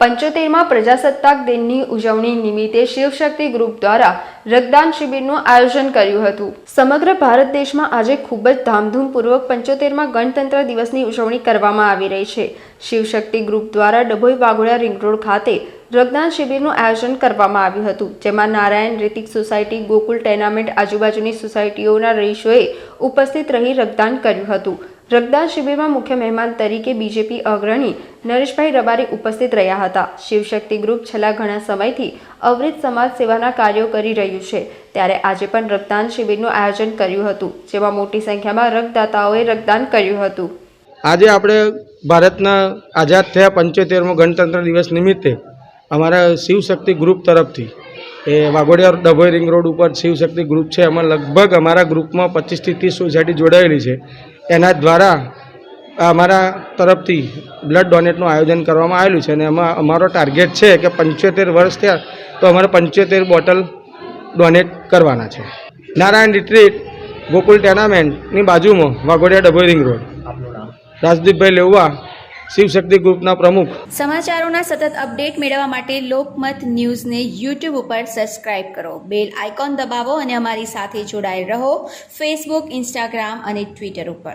પંચોતેરમાં પ્રજાસત્તાક દિનની ઉજવણી નિમિત્તે શિવશક્તિ ગ્રુપ દ્વારા રક્તદાન શિબિરનું આયોજન કર્યું હતું. સમગ્ર ભારત દેશમાં આજે ખૂબ જ ધામધૂમપૂર્વક પંચોતેરમાં ગણતંત્ર દિવસની ઉજવણી કરવામાં આવી રહી છે. શિવશક્તિ ગ્રુપ દ્વારા ડભોઈ વાઘોડિયા રિંગ રોડ ખાતે રક્તદાન શિબિરનું આયોજન કરવામાં આવ્યું હતું. જેમાં નારાયણ રિતિક સોસાયટી, ગોકુલ ટેનામેન્ટ, આજુબાજુની સોસાયટીઓના રહીશોએ ઉપસ્થિત રહી રક્તદાન કર્યું હતું. રક્તદાન શિબિરમાં મુખ્ય મહેમાન તરીકે બીજેપી અગ્રણી નરેશભાઈ રબારી ઉપસ્થિત રહ્યા હતા. શિવશક્તિ ગ્રુપ છેલ્લા ઘણા સમયથી અવૃત સમાજ સેવાના કાર્યો કરી રહ્યું છે. ત્યારે આજે પણ રક્તદાન શિબિરનું આયોજન કર્યું હતું, જેમાં મોટી સંખ્યામાં રક્તદાતાઓએ રક્તદાન કર્યું હતું. આજે આપણે ભારતના આઝાદ થયા પંચોતેરમો ગણતંત્ર દિવસ નિમિત્તે અમારા શિવશક્તિ ગ્રુપ તરફથી, એ વાઘોડિયા ડભોઈ રિંગ રોડ ઉપર શિવશક્તિ ગ્રુપ છે, એમાં લગભગ અમારા ગ્રુપમાં પચીસથી ત્રીસ સોસાયટી જોડાયેલી છે. એના દ્વારા અમારા તરફથી બ્લડ ડોનેટનું આયોજન કરવામાં આવેલું છે અને એમાં અમારો ટાર્ગેટ છે કે પંચોતેર વર્ષ થયા તો અમારે પંચોતેર બોટલ ડોનેટ કરવાના છે. નારાયણ રિટ્રીટ ગોકુલ ટેનામેન્ટની બાજુમાં વાઘોડિયા ડભોઈ રિંગ રોડ. રાજદીપભાઈ લેવા શિવશક્તિ ગ્રુપના પ્રમુખ. સમાચારોના સતત અપડેટ મેળવવા માટે લોકમત ન્યૂઝને યુટ્યુબ ઉપર સબસ્ક્રાઇબ કરો. બેલ આઇકોન દબાવો અને અમારી સાથે જોડાયેલ રહો ફેસબુક ઇન્સ્ટાગ્રામ અને ટ્વિટર ઉપર.